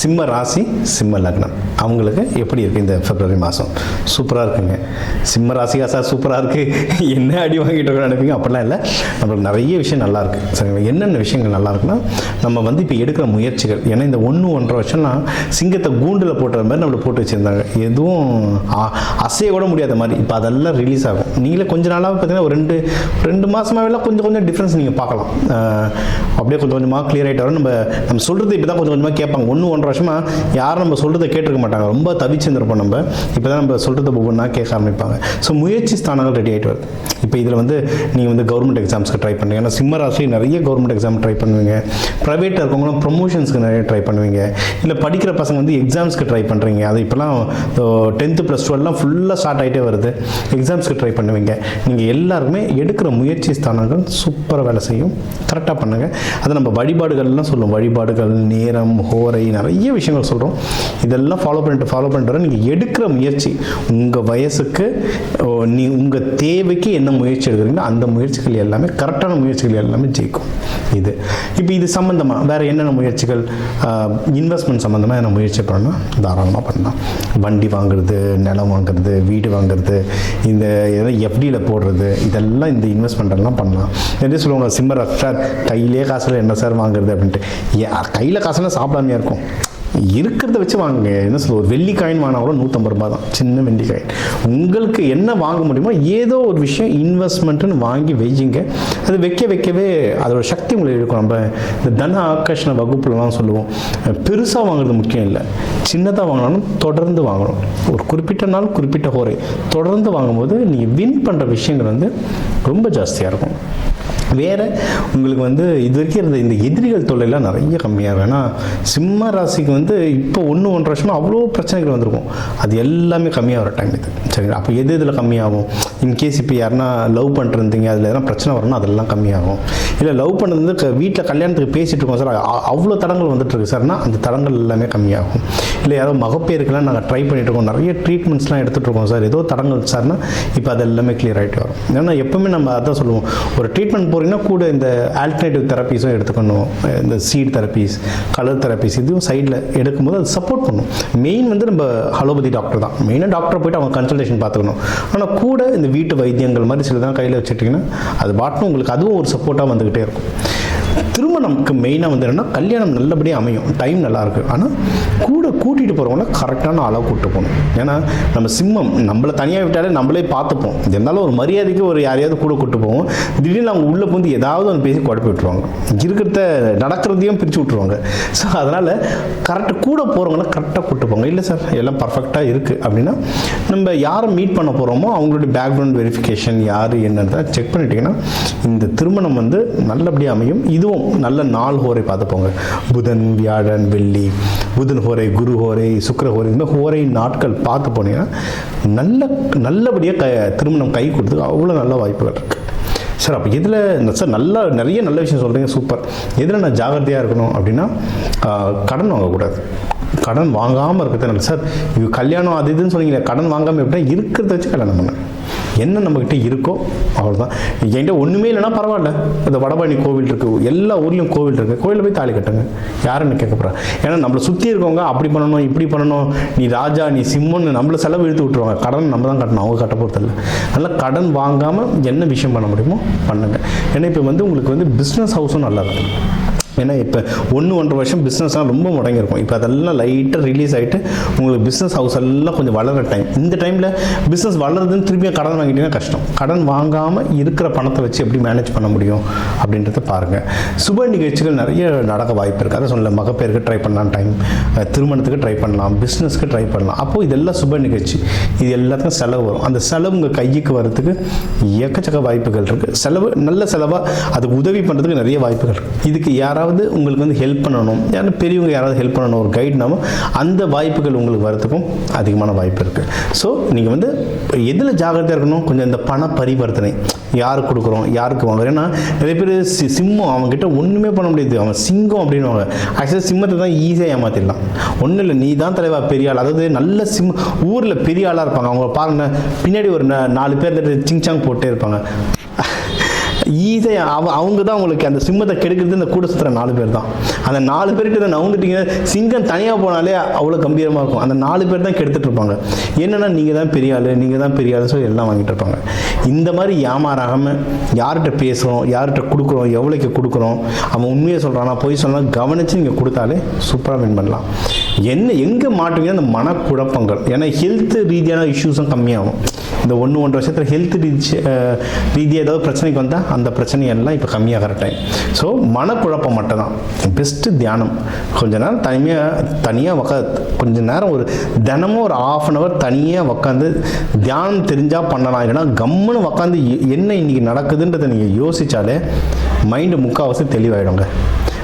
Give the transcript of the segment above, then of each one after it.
சிம்ம ராசி சிம்ம லக்னம். அவங்களுக்கு எப்படி இருக்குது இந்த பிப்ரவரி மாதம் சூப்பராக இருக்குங்க. சிம்ம ராசிக்கா சார் சூப்பராக இருக்குது என்ன அடி வாங்கிட்டு இருக்கோம் நினைப்பீங்க? அப்படிலாம் இல்லை. நம்மளுக்கு நிறைய விஷயம் நல்லா இருக்குது சரிங்களா என்னென்ன விஷயங்கள் நல்லா இருக்குன்னா நம்ம வந்து இப்போ எடுக்கிற முயற்சிகள். ஏன்னா இந்த ஒன்று ஒன்றரை வருஷம்லாம் சிங்கத்தை கூண்டில் போட்டுற மாதிரி நம்மளை போட்டு வச்சுருந்தாங்க. எதுவும் அ- அசைய கூட முடியாத மாதிரி. இப்போ அதெல்லாம் ரிலீஸ் ஆகும். நீங்களே கொஞ்ச நாளாக பார்த்தீங்கன்னா ஒரு ரெண்டு ரெண்டு மாதமாகலாம் கொஞ்சம் கொஞ்சம் டிஃப்ரென்ஸ் நீங்கள் பார்க்கலாம். அப்படியே கொஞ்சம் கொஞ்சமாக கிளியர் ஆகிட்டு வரும் நம்ம நம்ம சொல்கிறது இப்போ தான் கொஞ்சம் கொஞ்சமாக கேட்பாங்க. ஒன்று ஒன்றரை வருஷமாக யாரும் நம்ம சொல்கிறத கேட்டிருக்க மாட்டாங்க. ரொம்ப தவிச்சிருந்திருப்போம் நம்ம. இப்போ தான் நம்ம சொல்கிறத ஒவ்வொன்றா கேட்க ஆரம்பிப்பாங்க. ஸோ முயற்சி ஸ்தானங்கள் ரெடி ஆகிட்டு வருது. இப்போ இதில் வந்து நீங்கள் வந்து கவர்மெண்ட் எக்ஸாம்ஸ்க்கு ட்ரை பண்ணுங்க. ஏன்னா சிம்ம ராசி நிறைய கவர்மெண்ட் எக்ஸாம் ட்ரை பண்ணுவீங்க. ப்ரைவேட்டில் இருக்கவங்களும் ப்ரொமோஷன்ஸ்க்கு நிறைய ட்ரை பண்ணுவீங்க. இல்லை படிக்கிற பசங்க வந்து எக்ஸாம்ஸ்க்கு ட்ரை பண்ணுறீங்க அது இப்போலாம் டென்த்து ப்ளஸ் டுவெல்லாம் ஃபுல்லாக ஸ்டார்ட் ஆகிட்டே வருது. எக்ஸாம்ஸ்க்கு ட்ரை பண்ணுவீங்க. நீங்கள் எல்லாருமே எடுக்கிற முயற்சி ஸ்தானங்கள் சூப்பராக வேலை செய்யும். கரெக்டாக பண்ணுங்கள் அதை நம்ம வழிபாடுகள்லாம் சொல்லுவோம். வழிபாடுகள் நேரம் ஹோரை நிறைய நிறைய விஷயங்கள் சொல்கிறோம் இதெல்லாம் ஃபாலோ பண்ணிட்டு ஃபாலோ பண்ணிட்டு நீங்கள் எடுக்கிற முயற்சி உங்கள் வயசுக்கு நீ உங்கள் தேவைக்கு என்ன முயற்சி எடுக்கிறீங்களோ அந்த முயற்சிகள் எல்லாமே கரெக்டான முயற்சிகள் எல்லாமே ஜெயிக்கும். இது. இப்போ இது சம்மந்தமாக வேறு என்னென்ன முயற்சிகள் இன்வெஸ்ட்மெண்ட் சம்மந்தமாக என்ன முயற்சி பண்ணணும் தாராளமாக பண்ணலாம். வண்டி வாங்குறது நிலம் வாங்குறது வீடு வாங்குறது இந்த எதாவது எஃப்டியில் போடுறது இதெல்லாம் இந்த இன்வெஸ்ட்மெண்ட் எல்லாம் பண்ணலாம். என்ன சொல்லுவாங்க சிம்மர் சார் கையிலே காசில் என்ன சார் வாங்குறது? அப்படின்ட்டு. கையில் காசுலாம் சாப்பிடாமையாக இருக்கும். இருக்கிறத வச்சு வாங்குங்க. என்ன சொல்ல ஒரு வெள்ளி காயின் வாங்கினா கூட நூற்றம்பது ரூபாய் தான். சின்ன வெள்ளி காயின் உங்களுக்கு என்ன வாங்க முடியுமோ ஏதோ ஒரு விஷயம் இன்வெஸ்ட்மெண்ட்டுன்னு வாங்கி வையுங்க. அது வைக்க வைக்கவே அதோட சக்தி உங்களை இருக்கும் நம்ம இந்த தன ஆக்கர்ஷண வகுப்புலலாம் சொல்லுவோம். பெருசாக வாங்குறது முக்கியம் இல்லை. சின்னதாக வாங்கினாலும் தொடர்ந்து வாங்கணும். ஒரு குறிப்பிட்ட நாள் குறிப்பிட்ட ஹோரை தொடர்ந்து வாங்கும்போது நீங்கள் வின் பண்ணுற விஷயங்கள் வந்து ரொம்ப ஜாஸ்தியாக இருக்கும். வேறு உங்களுக்கு வந்து இது வரைக்கும் இருந்த இந்த எதிரிகள் தொல்லைலாம் நிறைய கம்மியாக ஏன்னா சிம்ம ராசிக்கு வந்து இப்போ ஒன்று ஒன்றரை வருஷமாக அவ்வளோ பிரச்சனைகள் வந்திருக்கும். அது எல்லாமே கம்மியாகிற டைம் இது. சரிங்களா? அப்போ எது இதில் கம்மியாகும்? இன்கேஸ் இப்போ யாருன்னா லவ் பண்ணிருந்தீங்க அதில் எதனா பிரச்சனை வரணும் அதெல்லாம் கம்மியாகும். இல்லை லவ் பண்ணுறது வந்து வீட்டில் கல்யாணத்துக்கு பேசிகிட்டு இருக்கோம் சார். அவ்வளோ தடங்கள் வந்துட்டுருக்கு சார்னா அந்த தடங்கள் எல்லாமே கம்மியாகும். இல்லை யாரோ மகப்பேருக்கெல்லாம் நாங்கள் ட்ரை பண்ணிட்டு இருக்கோம் நிறைய ட்ரீட்மெண்ட்ஸ்லாம் எடுத்துகிட்ருக்கோம் சார். ஏதோ தடங்கள் சார்னா இப்போ அது எல்லாமே கிளியர் ஆகிட்டு வரும். ஏன்னா எப்பவுமே நம்ம அதான் சொல்லுவோம். ஒரு ட்ரீட்மெண்ட் போகிறீங்கன்னா கூட இந்த ஆல்டர்னேட்டிவ் தெரப்பீஸும் எடுத்துக்கணும். இந்த சீட் தெரப்பீஸ் கலர் தெரப்பீஸ் இதுவும் சைடில் எடுக்கும்போது அது சப்போர்ட் பண்ணும். மெயின் வந்து நம்ம ஹலோபதி டாக்டர் தான். மெயினாக டாக்டர் போயிட்டு அவங்க கன்சல்டேஷன் பார்த்துக்கணும். ஆனால் கூட இந்த வீட்டு வைத்தியங்கள் மாதிரி சிலதான் கையில் வச்சுட்டிங்கன்னா அது பாட்டும் உங்களுக்கு அதுவும் ஒரு சப்போர்ட்டாக வந்துக்கிட்டே இருக்கும். திருமணம்க்கு மெயினாக வந்து என்னென்னா கல்யாணம் நல்லபடியாக அமையும். டைம் நல்லாயிருக்கு ஆனால் கூட கூட்டிகிட்டு போகிறவங்கள கரெக்டான அளவு கூப்பிட்டு போகணும். ஏன்னா நம்ம சிம்மம். நம்மளை தனியாக விட்டாலே நம்மளே பார்த்துப்போம். இருந்தாலும் ஒரு மரியாதைக்கு ஒரு யாரையாவது கூட கூப்பிட்டு போவோம். திடீர்னு அவங்க உள்ளே வந்து ஏதாவது ஒன்று பேசி குழப்பி விட்டுருவாங்க. இருக்கிறத நடக்கிறதையும் பிரித்து விட்ருவாங்க ஸோ அதனால் கரெக்டாக கூட போகிறவங்கள கரெக்டாக கூப்பிட்டு போங்க. இல்லை சார் எல்லாம் பர்ஃபெக்டாக இருக்குது அப்படின்னா நம்ம யாரை மீட் பண்ண போகிறோமோ அவங்களுடைய பேக்ரவுண்ட் வெரிஃபிகேஷன் யார் என்னன்றதை செக் பண்ணிட்டீங்கன்னா இந்த திருமணம் வந்து நல்லபடியாக அமையும். இதுவும் நல்ல நாள் ஹோரை பார்த்துப்போங்க. புதன் வியாழன் வெள்ளி புதன் ஹோரை குரு ஹோரை சுக்கர ஹோரை இந்த ஹோரை நாட்கள் பார்த்து போனீங்கன்னா நல்ல நல்லபடியாக க திருமணம் கை கொடுத்து அவ்வளோ நல்ல வாய்ப்புகள் இருக்குது சார் அப்போ இதில் சார் நல்லா நிறைய நல்ல விஷயம் சொல்கிறீங்க சூப்பர் எதில் நான் ஜாகிரதையாக இருக்கணும் அப்படின்னா கடன் வாங்கக்கூடாது. கடன் வாங்காமல் இருக்கிறது நல்லது. சார் இது கல்யாணம் அது இதுன்னு சொன்னீங்களே கடன் வாங்காமல் எப்படின்னா இருக்கிறத வச்சு கல்யாணம் பண்ணேன் என்ன நம்மக்கிட்ட இருக்கோ அவ்வளோதான் என்கிட்ட ஒன்றுமே இல்லைன்னா பரவாயில்ல. இந்த வடபழனி கோவில் இருக்குது எல்லா ஊர்லேயும் கோவில் இருக்குது கோவிலில் போய் தாலி கட்டுங்க. யாருன்னு கேட்க போகிறா ஏன்னா நம்மளை சுற்றி இருக்கவங்க அப்படி பண்ணணும் இப்படி பண்ணணும். நீ ராஜா நீ சிம்மன்னு நம்மளை செலவு இழுத்து விட்ருவாங்க கடன் நம்ம தான் கட்டணும். அவங்க கட்ட போகிறதில்ல அதனால் கடன் வாங்காமல் என்ன விஷயம் பண்ண முடியுமோ பண்ணுங்க. ஏன்னா இப்போ வந்து உங்களுக்கு வந்து பிஸ்னஸ் ஹவுஸும் நல்லா இருக்குது ஏன்னா இப்போ ஒன்று ஒன்றரை வருஷம் பிஸ்னஸ்லாம் ரொம்ப முடங்கியிருக்கும். இப்போ அதெல்லாம் லைட்டாக ரிலீஸ் ஆகிட்டு உங்களுக்கு பிஸ்னஸ் ஹவுஸ் எல்லாம் கொஞ்சம் வளர டைம் இந்த டைமில் பிஸ்னஸ் வளருதுன்னு திரும்பியும் கடன் வாங்கிட்டீங்கன்னா கஷ்டம். கடன் வாங்காமல் இருக்கிற பணத்தை வச்சு எப்படி மேனேஜ் பண்ண முடியும் அப்படின்றத பாருங்கள் சுப நிகழ்ச்சிகள் நிறைய நடக்க வாய்ப்பு இருக்குது அதை சொல்ல மகப்பேருக்கு ட்ரை பண்ணலாம் டைம் திருமணத்துக்கு ட்ரை பண்ணலாம் பிஸ்னஸ்க்கு ட்ரை பண்ணலாம். அப்போது இதெல்லாம் சுப நிகழ்ச்சி. இது எல்லாத்துக்கும் செலவு வரும். அந்த செலவு உங்கள் கைக்கு வரதுக்கு எக்கச்சக்க வாய்ப்புகள் இருக்குது செலவு நல்ல செலவாக அதுக்கு உதவி பண்ணுறதுக்கு நிறைய வாய்ப்புகள் இருக்குது இதுக்கு யாராவது உங்களுக்கு வந்து ஹெல்ப் பண்ணணும் யாரும் பெரியவங்க யாராவது ஹெல்ப் பண்ணணும் ஒரு கைட்னாலும் அந்த வாய்ப்புகள் உங்களுக்கு வரதுக்கும் அதிகமான வாய்ப்பு இருக்குது ஸோ நீங்கள் வந்து எதில் ஜாகிரதையாக இருக்கணும்? கொஞ்சம் இந்த பண பரிவர்த்தனை. யாருக்கு கொடுக்குறோம்? யாருக்கு வாங்குறோம்? ஏன்னா நிறைய பேர் சி சிம்மம் அவங்ககிட்ட ஒன்றுமே பண்ண முடியாது. அவன் சிங்கம் அப்படின்னுவாங்க. ஆக்சுவலாக சிம்மத்தை தான் ஈஸியாக ஏமாற்றிடலாம் ஒன்றும் இல்லை நீ தான் தலைவா பெரிய ஆள். அதாவது நல்ல சிம் ஊரில் பெரிய ஆளாக இருப்பாங்க. அவங்க பாருங்க பின்னாடி ஒரு நாலு பேர் சிங்சாங் போட்டே இருப்பாங்க. ஈஸியாக அவ அவங்க தான் உங்களுக்கு அந்த சிம்மத்தை கெடுக்கிறது இந்த கூட சுற்றுற நாலு பேர் தான். அந்த நாலு பேர்கிட்ட தான் நவுந்துட்டீங்க சிங்கம் தனியாக போனாலே அவ்வளோ கம்பீரமாக இருக்கும். அந்த நாலு பேர் தான் கெடுத்துட்டு இருப்பாங்க. என்னென்னா நீங்கள் தான் பெரிய ஆள் நீங்கள் தான் பெரிய ஆள் சொல்லி எல்லாம் வாங்கிட்டு இருப்பாங்க. இந்த மாதிரி ஏமாறாமல் யார்கிட்ட பேசுகிறோம் யார்கிட்ட கொடுக்குறோம் எவ்வளோக்கு கொடுக்குறோம் அவன் உண்மையை சொல்கிறானா பொய் சொல்லலாம் கவனித்து நீங்கள் கொடுத்தாலே சூப்பராக வின் பண்ணலாம். என்ன எங்கே மாட்டுவீங்க அந்த மனக்குழப்பங்கள்? ஏன்னா ஹெல்த் ரீதியான இஷ்யூஸும் கம்மியாகும். இந்த ஒன்று ஒன்றரை வருஷத்தில் ஹெல்த் ரீதி ரீதியாக ஏதாவது பிரச்சனைக்கு வந்தால் அந்த பிரச்சனையெல்லாம் இப்போ கம்மியாகிற டைம் ஸோ மனக்குழப்பம் மட்டும்தான். பெஸ்ட்டு தியானம். கொஞ்ச நேரம் தனிமையாக தனியாக உக்கா கொஞ்ச நேரம் ஒரு தினமும் ஒரு ஆஃப் அன் ஹவர் தனியாக உக்காந்து தியானம் தெரிஞ்சால் பண்ணலாம். இல்லைன்னா கம்முன்னு உக்காந்து என்ன இன்றைக்கி நடக்குதுன்றதை நீங்கள் யோசித்தாலே மைண்டு முக்கால்வாசி தெளிவாயிடுங்க.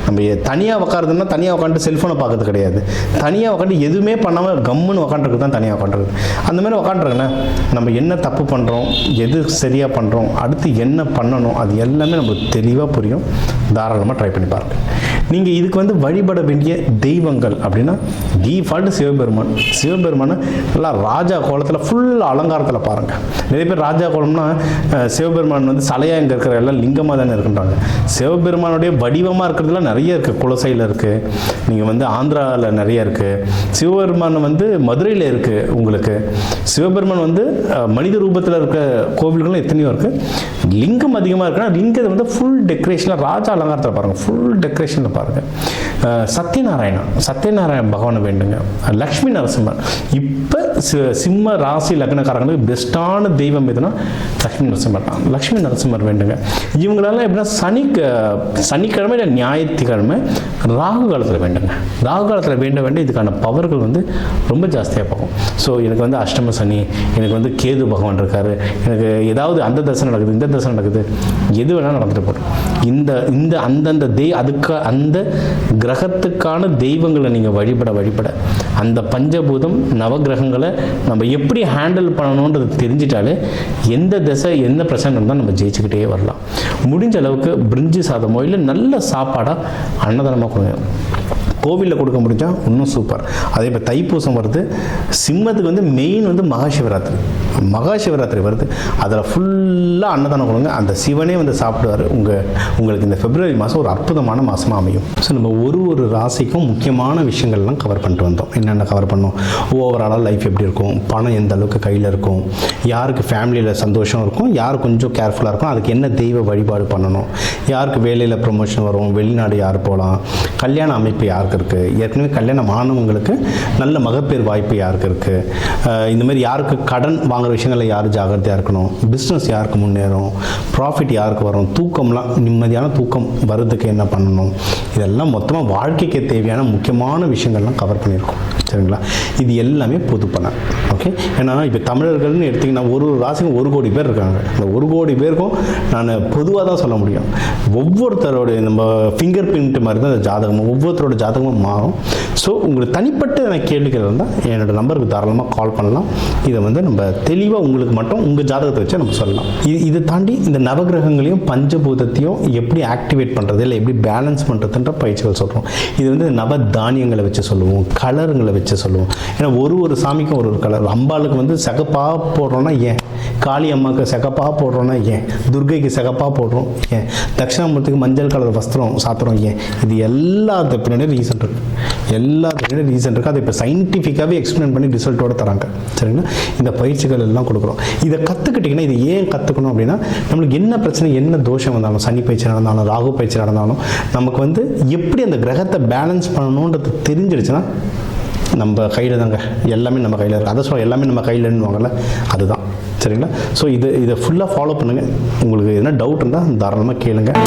நம்ம தனியாக உட்காருதுன்னா தனியாக உட்காந்து செல்ஃபோனை பார்க்கறது கிடையாது. தனியாக உட்காந்து எதுவுமே பண்ணாமல் கம்முன்னு உட்காந்துருக்கு தான் தனியாக உட்காந்துருக்கு அந்த மாதிரி உட்காந்துருக்குண்ணே நம்ம என்ன தப்பு பண்ணுறோம் எது சரியாக பண்ணுறோம் அடுத்து என்ன பண்ணணும் அது எல்லாமே நமக்கு தெளிவாக புரியும். தாராளமாக ட்ரை பண்ணி பாருங்க. நீங்கள் இதுக்கு வந்து வழிபட வேண்டிய தெய்வங்கள் அப்படின்னா டிஃபால்ட் சிவபெருமான். சிவபெருமானை நல்லா ராஜா கோலத்தில் ஃபுல் அலங்காரத்தில் பாருங்கள் நிறைய பேர் ராஜா கோலம்னா சிவபெருமான் வந்து சலையாக இங்கே இருக்கிற எல்லாம் லிங்கமாக தானே இருக்கின்றாங்க. சிவபெருமானுடைய வடிவமாக இருக்கிறதுலாம் நிறைய இருக்குது குலசையில் இருக்குது நீங்கள் வந்து ஆந்திராவில் நிறைய இருக்குது சிவபெருமான் வந்து மதுரையில் இருக்குது உங்களுக்கு. சிவபெருமான் வந்து மனித ரூபத்தில் இருக்க கோவில்களும் எத்தனையோ இருக்குது லிங்கம் அதிகமாக இருக்குன்னா லிங்கத்தை வந்து ஃபுல் டெக்கரேஷனில் ராஜா அலங்காரத்தில் பாருங்கள் ஃபுல் டெக்கரேஷனில் பாருங்கள் சத்யநாராயணன் சத்யநாராயணா. சத்யநாராயண பகவானை வேண்டுங்க. லக்ஷ்மி நரசிம்மன். இப்போ சிம்ம ராசி லக்னக்காரங்களுக்கு பெஸ்ட்டான தெய்வம் எதுனா லக்ஷ்மி நரசிம்மர் தான். லக்ஷ்மி நரசிம்மர் வேண்டுங்க. இவங்களெல்லாம் எப்படின்னா சனி சனிக்கிழமை ஞாயிற்று ஞாயிற்றுக்கிழமை ராகு காலத்தில் வேண்டுங்க. ராகு காலத்தில் வேண்ட வேண்டிய இதுக்கான பவர்கள் வந்து ரொம்ப ஜாஸ்தியாக போகும். ஸோ எனக்கு வந்து அஷ்டம சனி எனக்கு வந்து கேது பகவான் இருக்காரு. எனக்கு ஏதாவது அந்த தசை நடக்குது இந்த தசை நடக்குது எது வேணாலும் நடந்துட்டு போடும் இந்த இந்த அந்தந்த தெய் அதுக்கு அந்த கிரகத்துக்கான தெய்வங்களை நீங்கள் வழிபட வழிபட அந்த பஞ்சபூதம் நவகிரகங்களை நம்ம எப்படி ஹேண்டில் பண்ணணுன்றது தெரிஞ்சிட்டாலே எந்த திசை எந்த பிரச்சனை இருந்தால் நம்ம ஜெயிச்சுக்கிட்டே வரலாம். முடிஞ்ச அளவுக்கு பிரிஞ்சு சாதமோ இல்லை நல்ல சாப்பாடாக அன்னதானமாக கொடுங்க கோவிலில் கொடுக்க முடிஞ்சால் இன்னும் சூப்பர் அதே இப்போ தைப்பூசம் வருது சிம்மத்துக்கு வந்து மெயின் வந்து மகாசிவராத்திரி. மகாசிவராத்திரி வருது. அதில் ஃபுல்லாக அன்னதானம் கொடுங்க. அந்த சிவனே வந்து சாப்பிடுவார். உங்கள் உங்களுக்கு இந்த பிப்ரவரி மாதம் ஒரு அற்புதமான மாதமாக அமையும். ஸோ நம்ம ஒரு ஒரு ராசிக்கும் முக்கியமான விஷயங்கள்லாம் கவர் பண்ணிட்டு வந்தோம். என்னென்ன கவர் பண்ணோம்? ஓவராலாக லைஃப் எப்படி இருக்கும்? பணம் எந்த அளவுக்கு கையில் இருக்கும்? யாருக்கு ஃபேமிலியில் சந்தோஷம் இருக்கும்? யார் கொஞ்சம் கேர்ஃபுல்லாக இருக்கும் அதுக்கு என்ன தெய்வ வழிபாடு பண்ணணும்? யாருக்கு வேலையில் ப்ரொமோஷன் வரும்? வெளிநாடு யார் போகலாம்? கல்யாண அமைப்பு யாருக்கு இருக்குது ஏற்கனவே கல்யாணம் ஆனவங்களுக்கு நல்ல மகப்பேர் வாய்ப்பு யாருக்கு இருக்குது இந்த மாதிரி யாருக்கு கடன் வாங்குற விஷயங்களில் யார் ஜாகிரதையாக இருக்கணும்? பிஸ்னஸ் யாருக்கு முன்னேறும்? ப்ராஃபிட் யாருக்கு வரும்? தூக்கம்லாம் நிம்மதியான தூக்கம் வர்றதுக்கு என்ன பண்ணணும்? இதெல்லாம் மொத்தமாக வாழ்க்கைக்கு தேவையான முக்கியமான விஷயங்கள்லாம் கவர் பண்ணியிருக்கோம். சரிங்களா? இது எல்லாமே பொது ஓகே ஏன்னா இப்போ தமிழர்கள்னு எடுத்திங்கன்னா ஒரு ஒரு ராசிக்கும் ஒரு கோடி பேர் இருக்காங்க. இந்த ஒரு கோடி பேருக்கும் நான் பொதுவாக தான் சொல்ல முடியும். ஒவ்வொருத்தரோட நம்ம ஃபிங்கர் பிரிண்ட் மாதிரி தான் இந்த ஜாதகம். ஒவ்வொருத்தரோட ஜாதகமும் மாறும். ஸோ உங்களுக்கு தனிப்பட்ட எனக்கு கேள்விகள் இருந்தால் என்னோட நம்பருக்கு தாராளமாக கால் பண்ணலாம். இதை வந்து நம்ம தெளிவாக உங்களுக்கு மட்டும் உங்கள் ஜாதகத்தை வச்சு நம்ம சொல்லலாம். இது இதை தாண்டி இந்த நவகிரகங்களையும் பஞ்சபூதத்தையும் எப்படி ஆக்டிவேட் பண்ணுறது இல்லை எப்படி பேலன்ஸ் பண்ணுறதுன்ற பயிற்சிகள் சொல்கிறோம் இது வந்து நவ தானியங்களை வச்சு சொல்லுவோம் கலருங்களை வச்சு சொல்லுவோம். ஏன்னா ஒரு ஒரு சாமிக்கும் ஒரு ஒரு கலர் அம்பாளுக்கு வந்து சகப்பாக போடுறோன்னா ஏன்? காளி அம்மாவுக்கு சகப்பாக போடுறோன்னா ஏன்? துர்கைக்கு சகப்பாக போடுறோம் ஏன்? தட்சிணாமூர்த்திக்கு மஞ்சள் கலர் வஸ்திரம் சாத்துறோம் ஏன்? இது எல்லாத்த பின்னாடி ரீசன் இருக்கு. எல்லாத்து ரீசன் இருக்குது அதை இப்போ சயின்டிஃபிக்காகவே எக்ஸ்பிளைன் பண்ணி ரிசல்ட்டோட தராங்க. சரிங்களா? இந்த பயிற்சிகள் எல்லாம் கொடுக்குறோம். இதை கற்றுக்கிட்டிங்கன்னா இது ஏன் கற்றுக்கணும் அப்படின்னா நம்மளுக்கு என்ன பிரச்சனை என்ன தோஷம் வந்தாலும் சனி பயிற்சி நடந்தாலும் ராகு பயிற்சி நடந்தாலும் நமக்கு வந்து எப்படி அந்த கிரகத்தை பேலன்ஸ் பண்ணணுன்றது தெரிஞ்சிடுச்சுன்னா நம்ம கையில் தாங்க. எல்லாமே நம்ம கையில் இருக்குது அதை சொல்ல எல்லாமே நம்ம கையிலன்னுவாங்கல்ல அதுதான். சரிங்களா? ஸோ இது இதை ஃபுல்லாக ஃபாலோ பண்ணுங்கள் உங்களுக்கு எதனா டவுட் இருந்தால் தாராளமாக கேளுங்கள்